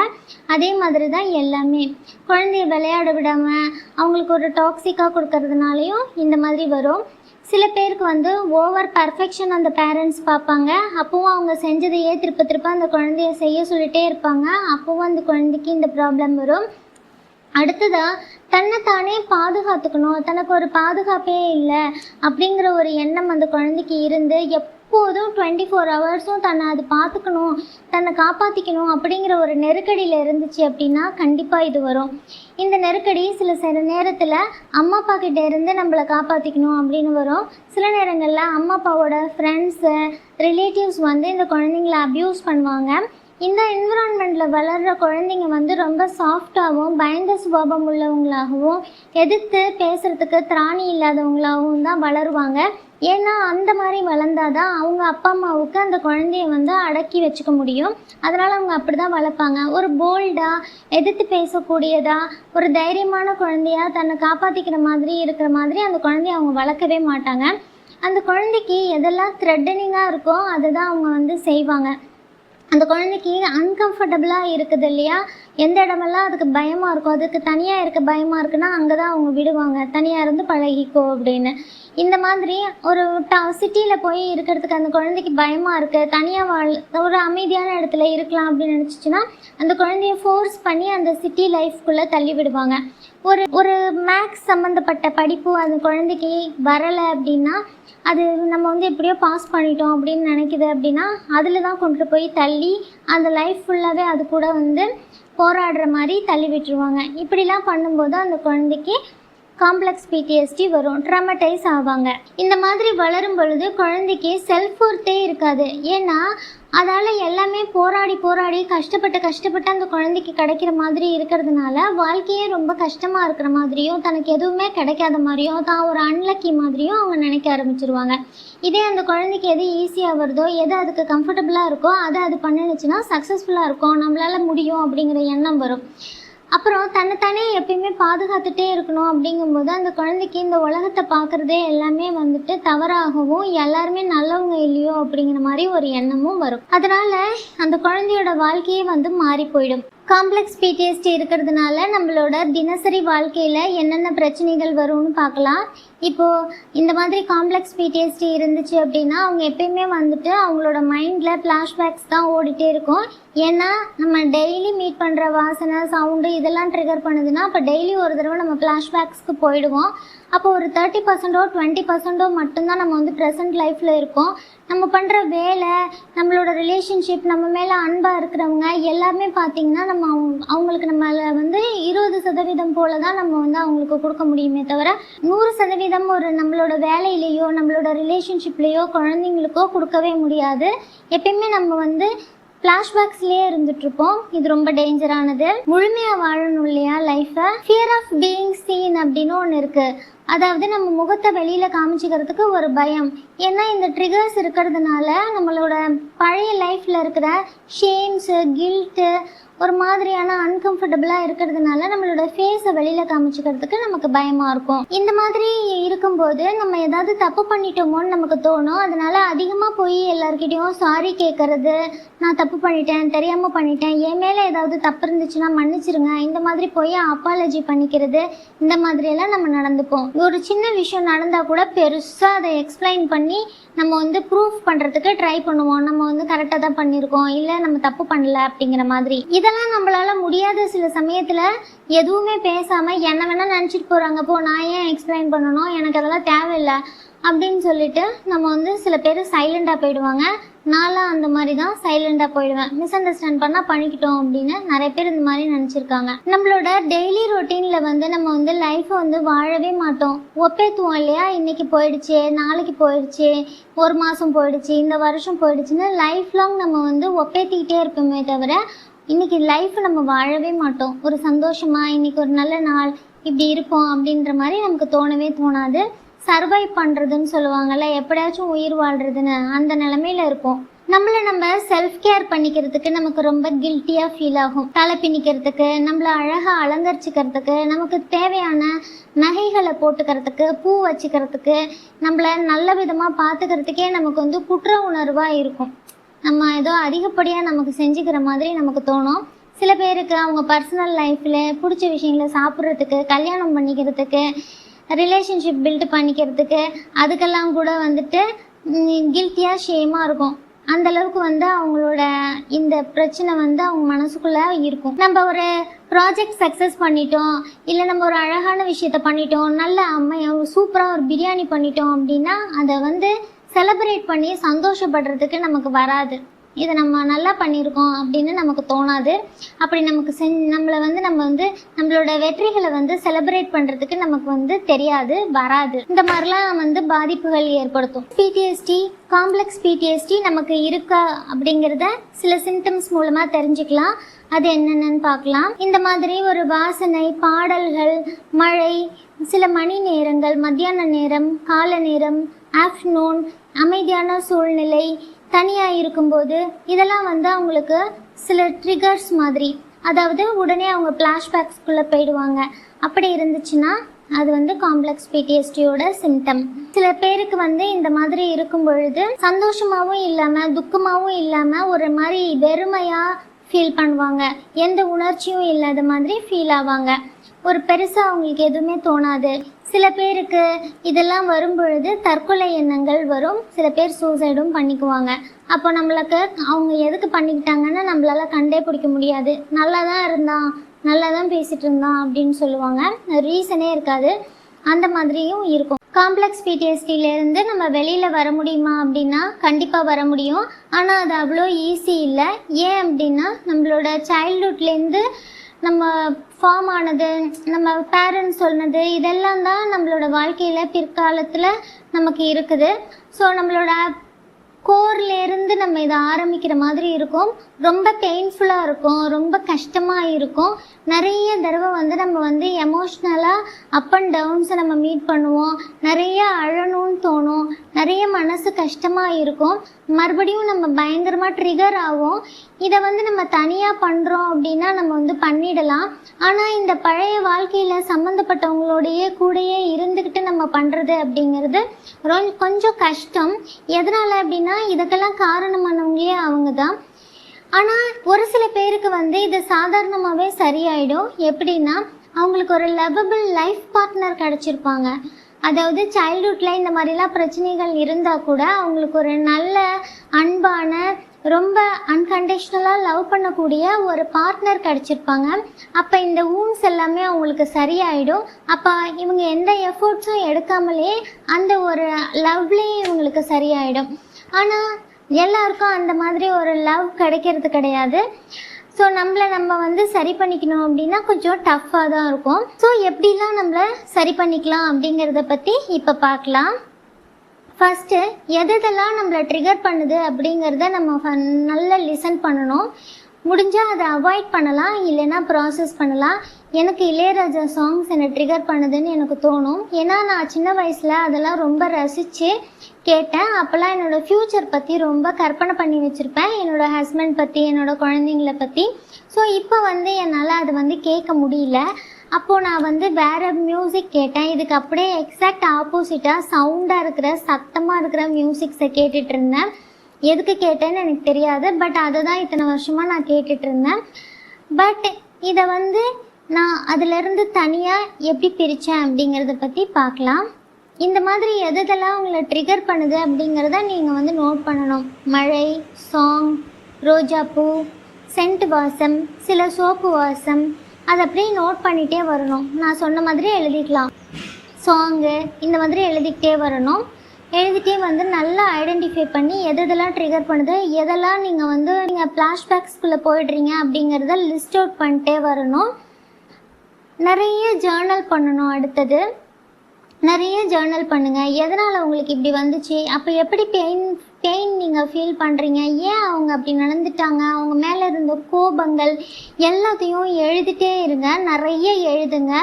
அதே மாதிரி தான் எல்லாமே. குழந்தைய விளையாட விடாமல் அவங்களுக்கு ஒரு டாக்ஸிக்காக கொடுக்கறதுனாலையும் இந்த மாதிரி வரும். சில பேருக்கு வந்து ஓவர் பர்ஃபெக்ஷன் அந்த பேரண்ட்ஸ் பார்ப்பாங்க. அப்போவும் அவங்க செஞ்சதையே திருப்ப திருப்ப அந்த குழந்தைய செய்ய சொல்லிட்டே இருப்பாங்க. அப்போவும் அந்த குழந்தைக்கு இந்த ப்ராப்ளம் வரும். அடுத்ததா தன்னைத்தானே பாதுகாத்துக்கணும். தனக்கு ஒரு பாதுகாப்பே இல்லை. அப்படிங்கிற ஒரு எண்ணம் அந்த குழந்தைக்கு இருந்து எப் எப்போதும் டுவெண்ட்டி ஃபோர் ஹவர்ஸும் தன்னை அது பார்த்துக்கணும் தன்னை காப்பாற்றிக்கணும் அப்படிங்கிற ஒரு நெருக்கடியில் இருந்துச்சு அப்படின்னா கண்டிப்பாக இது வரும். இந்த நெருக்கடி சில சில நேரத்தில் அம்மா அப்பா கிட்ட இருந்து நம்மளை காப்பாற்றிக்கணும் அப்படின்னு வரும். சில நேரங்களில் அம்மா அப்பாவோட ஃப்ரெண்ட்ஸு ரிலேட்டிவ்ஸ் வந்து இந்த குழந்தைங்கள அப்யூஸ் பண்ணுவாங்க. இந்த என்விரான்மெண்ட்டில் வளர்கிற குழந்தைங்க வந்து ரொம்ப சாஃப்டாகவும் பயந்த சுபாவம் உள்ளவங்களாகவும் எதிர்த்து பேசுகிறதுக்கு திராணி இல்லாதவங்களாகவும் தான் வளருவாங்க. ஏன்னா அந்த மாதிரி வளர்ந்தாதான் அவங்க அப்பா அம்மாவுக்கு அந்த குழந்தைய வந்து அடக்கி வச்சுக்க முடியும். அதனால் அவங்க அப்படி தான் வளர்ப்பாங்க. ஒரு போல்டாக எதிர்த்து பேசக்கூடியதா ஒரு தைரியமான குழந்தையா தன்னை காப்பாற்றிக்கிற மாதிரி இருக்கிற மாதிரி அந்த குழந்தைய அவங்க வளர்க்கவே மாட்டாங்க. அந்த குழந்தைக்கு எதெல்லாம் த்ரெட்டனிங்காக இருக்கோ அதை தான் அவங்க வந்து செய்வாங்க. அந்த குழந்தைக்கு அன்கம்ஃபர்டபுளாக இருக்குது இல்லையா? எந்த இடமெல்லாம் அதுக்கு பயமாக இருக்கும் அதுக்கு தனியாக இருக்க பயமாக இருக்குன்னா அங்கே தான் அவங்க விடுவாங்க. தனியாக இருந்து பழகிக்கோ அப்படின்னு. இந்த மாதிரி ஒரு டா சிட்டியில் போய் இருக்கிறதுக்கு அந்த குழந்தைக்கு பயமாக இருக்குது தனியாக வாழ் ஒரு அமைதியான இடத்துல இருக்கலாம் அப்படின்னு நினச்சிச்சின்னா அந்த குழந்தைய ஃபோர்ஸ் பண்ணி அந்த சிட்டி லைஃப்குள்ளே தள்ளி விடுவாங்க. ஒரு ஒரு மேக்ஸ் சம்மந்தப்பட்ட படிப்பு அந்த குழந்தைக்கு வரலை அப்படின்னா அது நம்ம வந்து எப்படியோ பாஸ் பண்ணிட்டோம் அப்படின்னு நினைக்குது அப்படின்னா அதில் தான் கொண்டு போய் தள்ளி அந்த லைஃப் ஃபுல்லாகவே அது கூட வந்து போராடுற மாதிரி தள்ளி விட்டுருவாங்க. இப்படிலாம் பண்ணும்போது அந்த குழந்தைக்கு காம்ப்ளெக்ஸ் பிடிஎஸ்டி வரும் ட்ரமடைஸ் ஆவாங்க. இந்த மாதிரி வளரும் பொழுது குழந்தைக்கு செல்ஃப் ஒர்த்தே இருக்காது. ஏன்னா அதால் எல்லாமே போராடி போராடி கஷ்டப்பட்டு கஷ்டப்பட்டு அந்த குழந்தைக்கு கிடைக்கிற மாதிரி இருக்கிறதுனால வாழ்க்கையே ரொம்ப கஷ்டமாக இருக்கிற மாதிரியும் தனக்கு எதுவுமே கிடைக்காத மாதிரியும் தான் ஒரு அன்லக்கி மாதிரியும் அவங்க நினைக்க ஆரம்பிச்சிருவாங்க. இதே அந்த குழந்தைக்கு எது ஈஸியாக வருதோ எது அதுக்கு கம்ஃபர்டபுளாக இருக்கோ அதை அது பண்ணுச்சுன்னா சக்ஸஸ்ஃபுல்லாக இருக்கும். நம்மளால முடியும் அப்படிங்கிற எண்ணம் வரும். அப்புறம் தன்னைத்தானே எப்பயுமே பாதுகாத்துட்டே இருக்கணும் அப்படிங்கும்போது அந்த குழந்தைக்கு இந்த உலகத்தை பார்க்குறதே எல்லாமே வந்துட்டு தவறாகவும் எல்லாருமே நல்லவங்க இல்லையோ அப்படிங்கிற மாதிரி ஒரு எண்ணமும் வரும். அதனால அந்த குழந்தையோட வாழ்க்கையே வந்து மாறி போயிடும். காம்ப்ளெக்ஸ் பிடிஎஸ்டி இருக்கிறதுனால நம்மளோட தினசரி வாழ்க்கையில் என்னென்ன பிரச்சனைகள் வரும்னு பார்க்கலாம். இப்போது இந்த மாதிரி காம்ப்ளெக்ஸ் பிடிஎஸ்டி இருந்துச்சு அப்படின்னா அவங்க எப்பயுமே வந்துட்டு அவங்களோட மைண்டில் ஃப்ளாஷ்பேக்ஸ் தான் ஓடிட்டே இருக்கும். ஏன்னா நம்ம டெய்லி மீட் பண்ணுற வாசனை சவுண்டு இதெல்லாம் ட்ரிகர் பண்ணுதுன்னா அப்போ டெய்லி ஒரு தடவை நம்ம ஃப்ளாஷ்பேக்ஸ்க்கு போயிடுவோம். அப்போ ஒரு தேர்ட்டி பர்சன்டோ டுவெண்ட்டி பர்சன்டோ மட்டும்தான் நம்ம வந்து ப்ரெசன்ட் லைஃப்பில் இருக்கோம். நம்ம பண்ணுற வேலை நம்மளோட ரிலேஷன்ஷிப் நம்ம மேலே அன்பாக இருக்கிறவங்க எல்லாருமே பார்த்திங்கன்னா நம்ம அவங்க அவங்களுக்கு நம்மள வந்து இருபது சதவீதம் போல தான் நம்ம வந்து அவங்களுக்கு கொடுக்க முடியுமே தவிர நூறு சதவீதம் ஒரு நம்மளோட வேலையிலேயோ நம்மளோட ரிலேஷன்ஷிப்லேயோ குழந்தைங்களுக்கோ கொடுக்கவே முடியாது. எப்பயுமே நம்ம வந்து ஃப்ளாஷ்பேக்ஸ்லேயே இருந்துட்டுருப்போம். இது ரொம்ப டேஞ்சரானது முழுமையாக வாழணும் இல்லையா லைஃப்பை ஃபியர் ஆஃப் பீயிங் சீன் அப்படின்னு ஒன்று இருக்குது அதாவது நம்ம முகத்தை வெளியில் காமிச்சிக்கிறதுக்கு ஒரு பயம். ஏன்னா இந்த ட்ரிகர்ஸ் இருக்கிறதுனால நம்மளோட பழைய லைஃப்பில் இருக்கிற ஷேம்ஸு கில்ட்டு ஒரு மாதிரியான அன்கம்ஃபர்டபுளாக இருக்கிறதுனால நம்மளோட ஃபேஸை வெளியில் காமிச்சிக்கிறதுக்கு நமக்கு பயமாக இருக்கும். இந்த மாதிரி இருக்கும்போது நம்ம ஏதாவது தப்பு பண்ணிட்டோமோன்னு நமக்கு தோணும். அதனால அதிகமாக போய் எல்லாருக்கிட்டேயும் சாரி கேட்கறது நான் தப்பு பண்ணிட்டேன் தெரியாமல் பண்ணிட்டேன் என் மேலே ஏதாவது தப்பு இருந்துச்சுன்னா மன்னிச்சிருங்க இந்த மாதிரி போய் அப்பாலஜி பண்ணிக்கிறது இந்த மாதிரியெல்லாம் நம்ம நடந்துப்போம். ஒரு சின்ன விஷயம் நடந்தால் கூட பெருசாக அதை எக்ஸ்பிளைன் பண்ணி நம்ம வந்து ப்ரூஃப் பண்ணுறதுக்கு ட்ரை பண்ணுவோம். நம்ம வந்து கரெக்டாக தான் பண்ணியிருக்கோம். இல்லை நம்ம தப்பு பண்ணல அப்படிங்கிற மாதிரி. இதெல்லாம் நம்மளால் முடியாத சில சமயத்தில் எதுவுமே பேசாமல் என்ன வேணால் நினச்சிட்டு போகிறாங்க போ நான் ஏன் எக்ஸ்பிளைன் பண்ணணும்? எனக்கு அதெல்லாம் தேவையில்லை அப்படின்னு சொல்லிட்டு நம்ம வந்து சில பேர் சைலண்டாக போயிடுவாங்க. நான்லாம் அந்த மாதிரி தான் சைலண்டாக போயிடுவேன். மிஸ் அண்டர்ஸ்டாண்ட் பண்ணால் பண்ணிக்கிட்டோம் அப்படின்னு நிறைய பேர் இந்த மாதிரி நினச்சிருக்காங்க. நம்மளோட டெய்லி ரொட்டீனில் வந்து நம்ம வந்து லைஃப்பை வந்து வாழவே மாட்டோம். ஒப்பேத்துவோம் இல்லையா? இன்னைக்கு போயிடுச்சு நாளைக்கு போயிடுச்சு ஒரு மாதம் போயிடுச்சு இந்த வருஷம் போயிடுச்சுன்னு லைஃப் லாங் நம்ம வந்து ஒப்பேத்திக்கிட்டே இருப்போமே தவிர இன்னைக்கு லைஃப் நம்ம வாழவே மாட்டோம். ஒரு சந்தோஷமா இன்னைக்கு ஒரு நல்ல நாள் இப்படி இருப்போம் அப்படின்ற மாதிரி நமக்கு தோணவே தோணாது. சர்வைவ் பண்ணுறதுன்னு சொல்லுவாங்கல்ல எப்படியாச்சும் உயிர் வாழ்றதுன்னு அந்த நிலமையில இருப்போம். நம்மளை நம்ம செல்ஃப் கேர் பண்ணிக்கிறதுக்கு நமக்கு ரொம்ப கில்ட்டியாக ஃபீல் ஆகும். தலை பின்னிக்கிறதுக்கு நம்மளை அழகாக அலங்கரிச்சுக்கிறதுக்கு நமக்கு தேவையான நகைகளை போட்டுக்கிறதுக்கு பூ வச்சுக்கிறதுக்கு நம்மளை நல்ல விதமாக பார்த்துக்கிறதுக்கே நமக்கு வந்து குற்ற உணர்வாக இருக்கும். நம்ம ஏதோ அதிகப்படியாக நமக்கு செஞ்சுக்கிற மாதிரி நமக்கு தோணும். சில பேருக்கு அவங்க பர்சனல் லைஃப்பில் பிடிச்ச விஷயங்களை சாப்பிட்றதுக்கு கல்யாணம் பண்ணிக்கிறதுக்கு ரிலேஷன்ஷிப் பில்ட் பண்ணிக்கிறதுக்கு அதுக்கெல்லாம் கூட வந்துட்டு கில்ட்டியாக ஷேமாக இருக்கும். அந்த அளவுக்கு வந்து அவங்களோட இந்த பிரச்சனை வந்து அவங்க மனசுக்குள்ளே இருக்கும். நம்ம ஒரு ப்ராஜெக்ட் சக்ஸஸ் பண்ணிட்டோம் இல்லை நம்ம ஒரு அழகான விஷயத்த பண்ணிட்டோம் நல்ல அம்மையா சூப்பராக ஒரு பிரியாணி பண்ணிட்டோம் அப்படின்னா அதை வந்து செலப்ரேட் பண்ணி சந்தோஷப்படுறதுக்கு நமக்கு வராது. இதை நம்ம நல்லா பண்ணியிருக்கோம் அப்படின்னு நமக்கு தோணாது. அப்படி நமக்கு செஞ் நம்மளை வந்து நம்ம வந்து நம்மளோட வெற்றிகளை வந்து செலிப்ரேட் பண்ணுறதுக்கு நமக்கு வந்து தெரியாது வராது. இந்த மாதிரிலாம் வந்து பாதிப்புகள் ஏற்படுத்தும். பிடிஎஸ்டி காம்ப்ளெக்ஸ் பிடிஎஸ்டி நமக்கு இருக்கா அப்படிங்கிறத சில சிம்டம்ஸ் மூலமாக தெரிஞ்சுக்கலாம். அது என்னென்னு பார்க்கலாம். இந்த மாதிரி ஒரு வாசனை பாடல்கள் மழை சில மணி நேரங்கள் மத்தியான நேரம் கால நேரம் ஆஃப்டர்நூன் அமைதியான சூழ்நிலை தனியாக இருக்கும்போது இதெல்லாம் வந்து அவங்களுக்கு சில ட்ரிகர்ஸ் மாதிரி. அதாவது உடனே அவங்க ஃப்ளாஷ்பேக்ஸ்குள்ளே போயிடுவாங்க. அப்படி இருந்துச்சுன்னா அது வந்து காம்ப்ளெக்ஸ் பிடிஎஸ்டியோட சிம்டம் சில பேருக்கு வந்து இந்த மாதிரி இருக்கும் பொழுது சந்தோஷமாகவும் இல்லாமல் துக்கமாகவும் இல்லாமல் ஒரு மாதிரி வெறுமையாக ஃபீல் பண்ணுவாங்க. எந்த உணர்ச்சியும் இல்லாத மாதிரி ஃபீல் ஆவாங்க. ஒரு பெருசாக அவங்களுக்கு எதுவுமே தோணாது. சில பேருக்கு இதெல்லாம் வரும் பொழுது தற்கொலை எண்ணங்கள் வரும். சில பேர் சூசைடும் பண்ணிக்குவாங்க. அப்போ நம்மளுக்கு அவங்க எதுக்கு பண்ணிக்கிட்டாங்கன்னு நம்மளால கண்டே பிடிக்க முடியாது. நல்லா தான் இருந்தான் நல்லா தான் பேசிகிட்டு இருந்தான் அப்படின்னு சொல்லுவாங்க. ரீசனே இருக்காது. அந்த மாதிரியும் இருக்கும். காம்ப்ளெக்ஸ் பிடிஎஸ்டிலேருந்து நம்ம வெளியில் வர முடியுமா அப்படின்னா கண்டிப்பாக வர முடியும். ஆனால் அது அவ்வளோ ஈஸி இல்லை. ஏன் அப்படின்னா நம்மளோட சைல்ட்ஹுட்லேருந்து நம்ம ஃபார்ம் ஆனது நம்ம பேரண்ட்ஸ் சொன்னது இதெல்லாம் தான் நம்மளோட வாழ்க்கையில் பிற்காலத்தில் நமக்கு இருக்குது. ஸோ நம்மளோட கோர்லேருந்து நம்ம இதை ஆரம்பிக்கிற மாதிரி இருக்கும். ரொம்ப பெயின்ஃபுல்லாக இருக்கும் ரொம்ப கஷ்டமாக இருக்கும். நிறைய தடவை வந்து நம்ம வந்து எமோஷ்னலாக அப் அண்ட் டவுன்ஸை நம்ம மீட் பண்ணுவோம். நிறைய அழணும்னு தோணும். நிறைய மனசு கஷ்டமாக இருக்கும். மறுபடியும் நம்ம பயங்கரமாக ட்ரிகர் ஆகும். இதை வந்து நம்ம தனியாக பண்ணுறோம் அப்படின்னா நம்ம வந்து பண்ணிடலாம். ஆனால் இந்த பழைய வாழ்க்கையில் சம்மந்தப்பட்டவங்களோடையே கூடயே இருந்துக்கிட்டு நம்ம பண்ணுறது அப்படிங்கிறது ரொ- கொஞ்சம் கஷ்டம். எதனால் அப்படின்னா இதுக்கெல்லாம் காரணமானவங்களே அவங்க தான் ஆனால் ஒரு சில பேருக்கு வந்து இது சாதாரணமாகவே சரியாயிடும். எப்படின்னா அவங்களுக்கு ஒரு லவபிள் லைஃப் பார்ட்னர் கிடச்சிருப்பாங்க. அதாவது சைல்ட்ஹுட்டில் இந்த மாதிரிலாம் பிரச்சனைகள் இருந்தால் கூட அவங்களுக்கு ஒரு நல்ல அன்பான ரொம்ப அன்கண்டிஷ்னலாக லவ் பண்ணக்கூடிய ஒரு பார்ட்னர் கிடச்சிருப்பாங்க. அப்போ இந்த ஊன்ஸ் எல்லாமே அவங்களுக்கு சரியாயிடும். அப்போ இவங்க எந்த எஃபோர்ட்ஸும் எடுக்காமலே அந்த ஒரு லவ்லேயே இவங்களுக்கு சரியாயிடும். ஆனால் எல்லாருக்கும் அந்த மாதிரி ஒரு லவ் கிடைக்கிறது கிடையாது. ஸோ நம்மளை நம்ம வந்து சரி பண்ணிக்கணும் அப்படின்னா கொஞ்சம் டஃப்பாக தான் இருக்கும். ஸோ எப்படிலாம் நம்மளை சரி பண்ணிக்கலாம் அப்படிங்கிறத பற்றி இப்போ பார்க்கலாம். ஃபஸ்ட்டு எதெல்லாம் நம்மளை ட்ரிகர் பண்ணுது அப்படிங்கிறத நம்ம நல்லா லிசன் பண்ணணும். முடிஞ்சால் அதை அவாய்ட் பண்ணலாம் இல்லைன்னா ப்ராசஸ் பண்ணலாம். எனக்கு இளையராஜா சாங்ஸ் என்னை ட்ரிகர் பண்ணுதுன்னு எனக்கு தோணும். ஏன்னா நான் சின்ன வயசில் அதெல்லாம் ரொம்ப ரசித்து கேட்டேன். அப்போல்லாம் என்னோடய ஃப்யூச்சர் பற்றி ரொம்ப கற்பனை பண்ணி வச்சுருப்பேன். என்னோடய ஹஸ்பண்ட் பற்றி என்னோடய குழந்தைங்கள பற்றி ஸோ இப்போ வந்து என்னால் அது வந்து கேட்க முடியல. அப்போது நான் வந்து வேறு மியூசிக் கேட்டேன். இதுக்கு அப்படியே எக்ஸாக்ட் ஆப்போசிட்டாக சவுண்டாக இருக்கிற சத்தமாக இருக்கிற மியூசிக்ஸை கேட்டுட்டு இருந்தேன். எதுக்கு கேட்டேன்னு எனக்கு தெரியாது. பட் அதை தான் இத்தனை வருஷமாக நான் கேட்டுட்டு இருந்தேன். பட் இதை வந்து நான் அதிலிருந்து தனியாக எப்படி பிரித்தேன் அப்படிங்கிறத பற்றி பார்க்கலாம். இந்த மாதிரி எதெல்லாம் உங்களை ட்ரிகர் பண்ணுது அப்படிங்கிறத நீங்கள் வந்து நோட் பண்ணணும். மழை சாங் ரோஜாப்பூ சென்ட் வாசம் சில சோப்பு வாசம் அதை அப்படியே நோட் பண்ணிகிட்டே வரணும். நான் சொன்ன மாதிரி எழுதிக்கலாம். சாங்கு இந்த மாதிரி எழுதிக்கிட்டே வரணும். எழுதிட்டே வந்து நல்லா ஐடென்டிஃபை பண்ணி எது எதெல்லாம் ட்ரிகர் பண்ணுது எதெல்லாம் நீங்கள் வந்து நீங்கள் ஃப்ளாஷ்பேக்ஸ்குள்ளே போயிடுறீங்க அப்படிங்கிறத லிஸ்ட் அவுட் பண்ணிட்டே வரணும். நிறைய ஜேர்னல் பண்ணணும் அடுத்தது. நிறைய ஜேர்னல் பண்ணுங்கள் எதனால் உங்களுக்கு இப்படி வந்துச்சு? அப்போ எப்படி பெயின் பெயின் நீங்கள் ஃபீல் பண்ணுறீங்க ஏன் அவங்க அப்படி நடந்துட்டாங்க? அவங்க மேலே இருந்த கோபங்கள் எல்லாத்தையும் எழுதிட்டே இருங்க. நிறைய எழுதுங்க.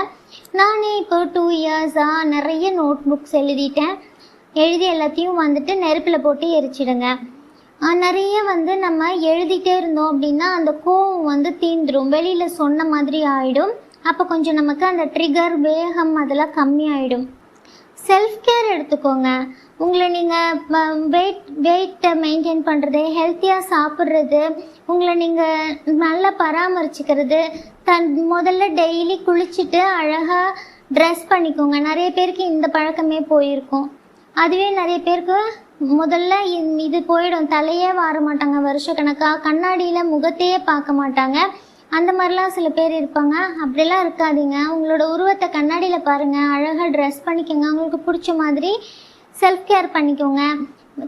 நானே இப்போ டூ இயர்ஸாக நிறைய நோட் புக்ஸ் எழுதிட்டேன். எழுதி எல்லாத்தையும் வந்துட்டு நெருப்பில் போட்டு எரிச்சிடுங்க. நிறைய வந்து நம்ம எழுதிட்டே இருந்தோம் அப்படின்னா அந்த கோவம் வந்து தீந்துடும் வெளியில் சொன்ன மாதிரி ஆகிடும் அப்போ கொஞ்சம் நமக்கு அந்த ட்ரிகர் வேகம் அதெல்லாம் கம்மியாயிடும். செல்ஃப் கேர் எடுத்துக்கோங்க. உங்களை நீங்கள் வெயிட் வெயிட்டை மெயின்டைன் பண்ணுறது ஹெல்த்தியாக சாப்பிட்றது உங்களை நீங்கள் நல்லா பராமரிச்சுக்கிறது தன் முதல்ல டெய்லி குளிச்சுட்டு அழகாக ட்ரெஸ் பண்ணிக்கோங்க. நிறைய பேருக்கு இந்த பழக்கமே போயிருக்கும். அதுவே நிறைய பேருக்கு முதல்ல இந்- இது போயிடும். தலையே வார மாட்டாங்க. வருஷக்கணக்காக கண்ணாடியில் முகத்தையே பார்க்க மாட்டாங்க. அந்த மாதிரிலாம் சில பேர் இருப்பாங்க. அப்படிலாம் இருக்காதீங்க. உங்களோட உருவத்தை கண்ணாடியில் பாருங்கள் அழகாக ட்ரெஸ் பண்ணிக்கோங்க. உங்களுக்கு பிடிச்ச மாதிரி செல்ஃப் கேர் பண்ணிக்கோங்க.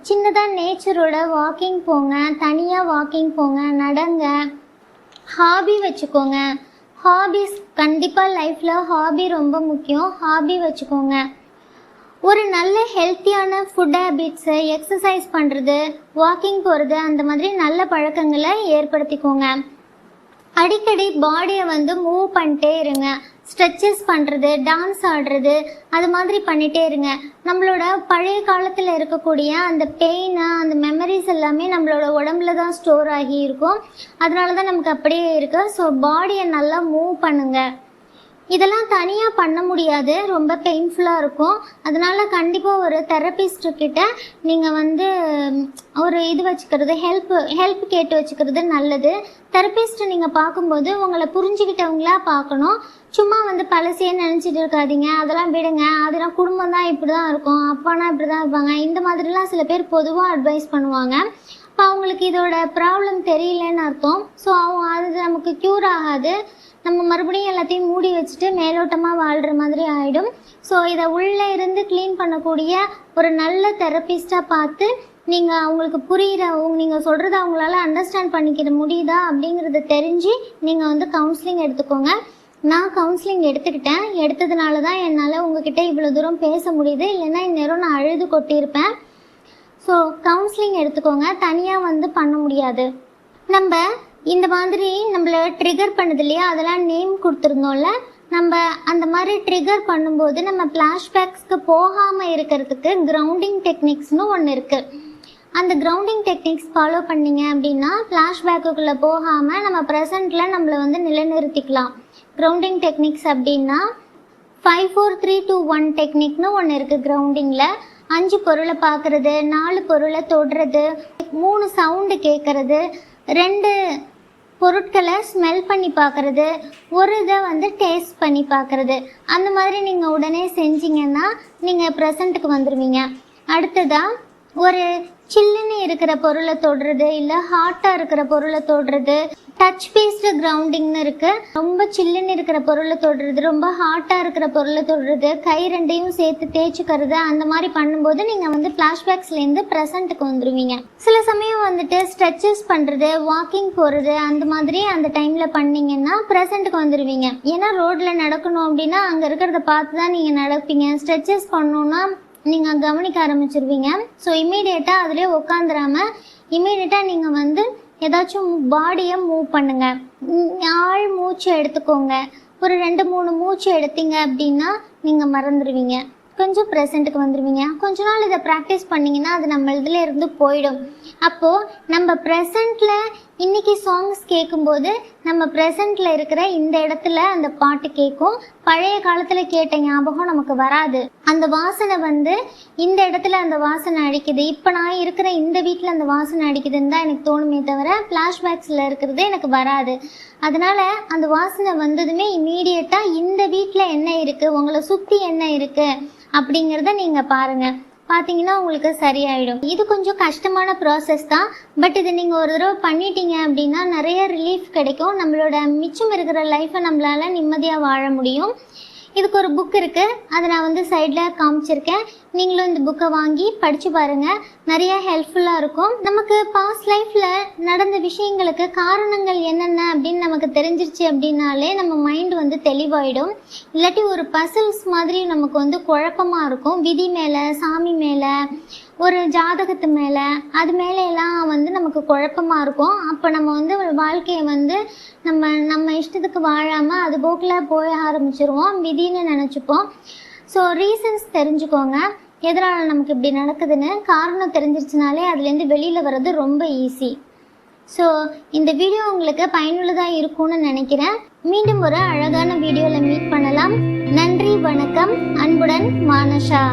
சின்னதாக நேச்சரோட வாக்கிங் போங்க. தனியாக வாக்கிங் போங்க. நடங்க. ஹாபி வச்சுக்கோங்க. ஹாபிஸ் கண்டிப்பாக லைஃப்பில் ஹாபி ரொம்ப முக்கியம். ஹாபி வச்சுக்கோங்க. ஒரு நல்ல ஹெல்த்தியான ஃபுட் ஹேபிட்ஸு எக்ஸசைஸ் பண்ணுறது வாக்கிங் போகிறது அந்த மாதிரி நல்ல பழக்கங்களை ஏற்படுத்திக்கோங்க. அடிக்கடி பாடியை வந்து மூவ் பண்ணிட்டே இருங்க. ஸ்ட்ரெச்சஸ் பண்ணுறது டான்ஸ் ஆடுறது அது மாதிரி பண்ணிகிட்டே இருங்க. நம்மளோட பழைய காலத்தில் இருக்கக்கூடிய அந்த பெயினு அந்த மெமரிஸ் எல்லாமே நம்மளோட உடம்புல தான் ஸ்டோர் ஆகி இருக்கும். அதனால தான் நமக்கு அப்படியே இருக்கு. ஸோ பாடியை நல்லா மூவ் பண்ணுங்கள் இதெல்லாம் தனியாக பண்ண முடியாது. ரொம்ப பெயின்ஃபுல்லாக இருக்கும். அதனால கண்டிப்பாக ஒரு தெரபிஸ்ட் நீங்கள் வந்து ஒரு இது வச்சுக்கிறது ஹெல்ப் ஹெல்ப் கேட்டு வச்சுக்கிறது நல்லது. தெரப்பிஸ்ட்டை நீங்கள் பார்க்கும்போது உங்களை புரிஞ்சுக்கிட்டவங்களா பார்க்கணும். சும்மா வந்து பழசையே நினச்சிட்டு இருக்காதீங்க. அதெல்லாம் விடுங்க. அதெல்லாம் குடும்பம் தான் இப்படி தான் இருக்கும். அப்பானா இப்படி தான் இருப்பாங்க. இந்த மாதிரிலாம் சில பேர் பொதுவாக அட்வைஸ் பண்ணுவாங்க. இப்போ அவங்களுக்கு இதோட ப்ராப்ளம் தெரியலன்னு அர்த்தம். ஸோ அவங்க அது நமக்கு க்யூர் ஆகாது. நம்ம மறுபடியும் எல்லாத்தையும் மூடி வச்சுட்டு மேலோட்டமாக வாழ்கிற மாதிரி ஆகிடும் ஸோ இதை உள்ளே இருந்து க்ளீன் பண்ணக்கூடிய ஒரு நல்ல தெரபிஸ்ட்டாக பார்த்து நீங்கள் அவங்களுக்கு புரிகிற நீங்கள் சொல்கிறத அவங்களால அண்டர்ஸ்டாண்ட் பண்ணிக்கிற முடியுதா அப்படிங்கிறத தெரிஞ்சு நீங்கள் வந்து கவுன்சிலிங் எடுத்துக்கோங்க. நான் கவுன்சிலிங் எடுத்துக்கிட்டேன். எடுத்ததுனால தான் என்னால் உங்ககிட்ட இவ்வளோ தூரம் பேச முடியுது. இல்லைன்னா இந்நேரம் நான் அழுது கொட்டியிருப்பேன். ஸோ கவுன்சிலிங் எடுத்துக்கோங்க. தனியாக வந்து பண்ண முடியாது. நம்ம இந்த மாதிரி நம்மளை ட்ரிகர் பண்ணுது இல்லையா? அதெல்லாம் நேம் கொடுத்துருந்தோம்ல? நம்ம அந்த மாதிரி ட்ரிகர் பண்ணும்போது நம்ம ஃப்ளாஷ்பேக்ஸ்க்கு போகாமல் இருக்கிறதுக்கு கிரவுண்டிங் டெக்னிக்ஸ்னு ஒன்று இருக்குது அந்த கிரவுண்டிங் டெக்னிக்ஸ் ஃபாலோ பண்ணீங்க அப்படின்னா ஃப்ளாஷ்பேக்குள்ளே போகாமல் நம்ம ப்ரெசண்ட்டில் நம்மளை வந்து நிலைநிறுத்திக்கலாம். கிரவுண்டிங் டெக்னிக்ஸ் அப்படின்னா five four three two one டெக்னிக்னு ஒன்று இருக்குது கிரவுண்டிங்கில் அஞ்சு பொருளை பார்க்குறது நாலு பொருளை தொடுறது மூணு சவுண்டு கேட்குறது ரெண்டு பொருட்களை ஸ்மெல் பண்ணி பார்க்குறது ஒரு இதை வந்து டேஸ்ட் பண்ணி பார்க்குறது. அந்த மாதிரி நீங்கள் உடனே செஞ்சீங்கன்னா நீங்கள் ப்ரெசண்ட்டுக்கு வந்துடுவீங்க அடுத்ததாக ஒரு சில்லுன்னு இருக்கிற பொருளை தொடுறது இல்லை ஹாட்டாக இருக்கிற பொருளை தொடுறது டச் பேஸ்டு கிரவுண்டிங்னு இருக்குது ரொம்ப சில்லுன்னு இருக்கிற பொருளை தொடுறது ரொம்ப ஹாட்டாக இருக்கிற பொருளை தொடுறது கை ரெண்டையும் சேர்த்து தேய்ச்சிக்கிறது அந்த மாதிரி பண்ணும்போது நீங்கள் வந்து ஃப்ளாஷ்பேக்ஸ்லேருந்து ப்ரெசண்ட்டுக்கு வந்துடுவீங்க சில சமயம் வந்துட்டு ஸ்ட்ரெச்சஸ் பண்ணுறது வாக்கிங் போகிறது அந்த மாதிரி அந்த டைமில் பண்ணீங்கன்னா ப்ரெசண்ட்டுக்கு வந்துடுவீங்க ஏன்னா ரோட்டில் நடக்கணும் அப்படின்னா அங்கே இருக்கிறத பார்த்து தான் நீங்கள் நடப்பீங்க. ஸ்ட்ரெச்சஸ் பண்ணணுன்னா நீங்கள் கவனிக்க ஆரம்பிச்சிருவீங்க. ஸோ இம்மீடியட்டாக அதிலே உட்காந்துராம இம்மீடியட்டாக நீங்கள் வந்து ஏதாச்சும் பாடியை மூவ் பண்ணுங்க. ஆள் மூச்சு எடுத்துக்கோங்க. ஒரு ரெண்டு மூணு மூச்சு எடுத்தீங்க அப்படின்னா நீங்கள் மறந்துடுவீங்க கொஞ்சம் ப்ரெசண்ட்டுக்கு வந்துடுவீங்க கொஞ்ச நாள் இதை ப்ராக்டிஸ் பண்ணிங்கன்னா அது நம்ம இதில் இருந்து போயிடும். அப்போது நம்ம ப்ரெசண்ட்டில் இன்னைக்கு சாங்ஸ் கேட்கும்போது நம்ம ப்ரெசண்ட்டில் இருக்கிற இந்த இடத்துல அந்த பாட்டு கேட்கும் பழைய காலத்தில் கேட்ட ஞாபகம் நமக்கு வராது. அந்த வாசனை வந்து இந்த இடத்துல அந்த வாசனை அடிக்குது. இப்போ நான் இருக்கிற இந்த வீட்டில் அந்த வாசனை அடிக்குதுன்னு தான் எனக்கு தோணுமே தவிர ஃப்ளாஷ்பேக்ஸில் இருக்கிறது எனக்கு வராது. அதனால் அந்த வாசனை வந்ததுமே இம்மீடியட்டாக இந்த வீட்டில் என்ன இருக்குது உங்களை சுற்றி என்ன இருக்குது அப்படிங்கிறத நீங்கள் பாருங்கள் பார்த்தீங்கன்னா உங்களுக்கு சரியாயிடும். இது கொஞ்சம் கஷ்டமான ப்ராசஸ் தான். பட் இது நீங்கள் ஒரு தடவை பண்ணிட்டீங்க அப்படின்னா நிறைய ரிலீஃப் கிடைக்கும். நம்மளோட மிச்சம் இருக்கிற லைஃப்பை நம்மளால் நிம்மதியாக வாழ முடியும். இதுக்கு ஒரு புக் இருக்குது அதை நான் வந்து சைடில் காமிச்சிருக்கேன். நீங்களும் இந்த புக்கை வாங்கி படித்து பாருங்கள் நிறைய ஹெல்ப்ஃபுல்லாக இருக்கும். நமக்கு பாஸ்ட் லைஃப்பில் நடந்த விஷயங்களுக்கு காரணங்கள் என்னென்ன அப்படின்னு நமக்கு தெரிஞ்சிருச்சு அப்படின்னாலே நம்ம மைண்ட் வந்து தெளிவாயிடும். இல்லாட்டி ஒரு பசில்ஸ் மாதிரி நமக்கு வந்து குழப்பமாக இருக்கும். விதி மேலே சாமி மேலே ஒரு ஜாதகத்து மேலே அது மேலே எல்லாம் வந்து நமக்கு குழப்பமாக இருக்கும். அப்போ நம்ம வந்து ஒரு வாழ்க்கையை வந்து நம்ம நம்ம இஷ்டத்துக்கு வாழாமல் அது போக்கில் போய ஆரம்பிச்சிருவோம். விதின்னு நினச்சிப்போம். ஸோ ரீசன்ஸ் தெரிஞ்சுக்கோங்க. எதனால் நமக்கு இப்படி நடக்குதுன்னு? காரணம் தெரிஞ்சிருச்சுனாலே அதுலேருந்து வெளியில் வர்றது ரொம்ப ஈஸி ஸோ இந்த வீடியோ உங்களுக்கு பயனுள்ளதாக இருக்கும்னு நினைக்கிறேன். மீண்டும் ஒரு அழகான வீடியோவில் மீட் பண்ணலாம். நன்றி வணக்கம். அன்புடன் மானஷா